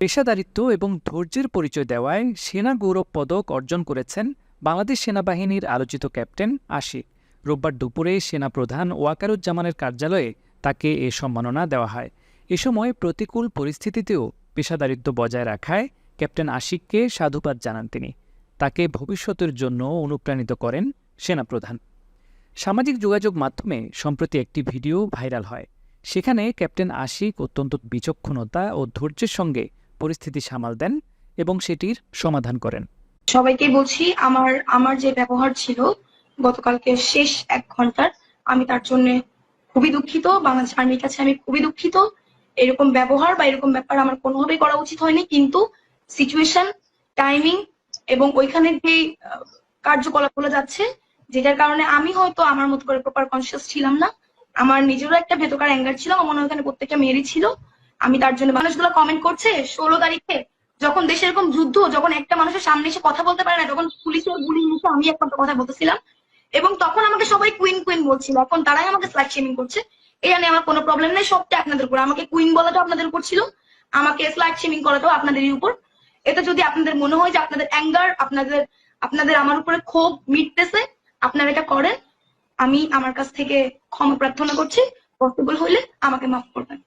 পেশাদারিত্ব এবং ধৈর্যের পরিচয় দেওয়ায় সেনা গৌরব পদক অর্জন করেছেন বাংলাদেশ সেনাবাহিনীর আলোচিত ক্যাপ্টেন আশিক। রোববার দুপুরে সেনাপ্রধান ওয়াকারুজ্জামানের কার্যালয়ে তাকে এ সম্মাননা দেওয়া হয়। এ সময় প্রতিকূল পরিস্থিতিতেও পেশাদারিত্ব বজায় রাখায় ক্যাপ্টেন আশিককে সাধুবাদ জানান তিনি। তাকে ভবিষ্যতের জন্য অনুপ্রাণিত করেন সেনাপ্রধান। সামাজিক যোগাযোগ মাধ্যমে সম্প্রতি একটি ভিডিও ভাইরাল হয়। সেখানে ক্যাপ্টেন আশিক অত্যন্ত বিচক্ষণতা ও ধৈর্যের সঙ্গে পরিস্থিতি সামাল দেন এবং সেটির সমাধান করেন। সবাইকে বলছি আমার আমার যে ব্যবহার ছিল গতকালকে শেষ এক ঘণ্টার আমি তার জন্য খুবই দুঃখিত। বাংলাদেশ আর্মির কাছে আমি খুবই দুঃখিত। এরকম ব্যবহার বা এরকম ব্যাপার আমার কোনোভাবেই করা উচিত হয়নি কিন্তু সিচুয়েশন টাইমিং এবং ওইখানে যে আহ, কার্যকলাপগুলো যাচ্ছে যেটার কারণে আমি হয়তো আমার মতো করে প্রপার কনসিয়াস ছিলাম না। আমার নিজেরও একটা ভেতরকার অ্যাঙ্গার ছিল আমার মনে হয় ওখানে প্রত্যেকটা মেয়েরই ছিল। আমি তার জন্য মানুষগুলো কমেন্ট করছে, ষোলো তারিখে যখন দেশে এরকম যুদ্ধ, যখন একটা মানুষের সামনে এসে কথা বলতে পারে না তখন পুলিশের গুলি নিচে আমি একমাত্র কথা বলতেছিলাম, এবং তখন আমাকে সবাই কুইন কুইন বলছিল, এখন তারাই আমাকে স্ল্যাট শেমিং করছে। এটা নিয়ে আমার কোনো প্রবলেম নেই, সবটা আপনাদের উপর। আমাকে কুইন বলাটাও আপনাদের উপর ছিল, আমাকে স্ল্যাট শেমিং করাটাও আপনাদেরই উপর। এটা যদি আপনাদের মনে হয় যে আপনাদের অ্যাঙ্গার আপনাদের আপনাদের আমার উপরে ক্ষোভ মিটতেছে, আপনারা এটা করেন। আমি আমার কাছ থেকে ক্ষমা প্রার্থনা করছি। পসিবল হইলে আমাকে মাফ করবেন।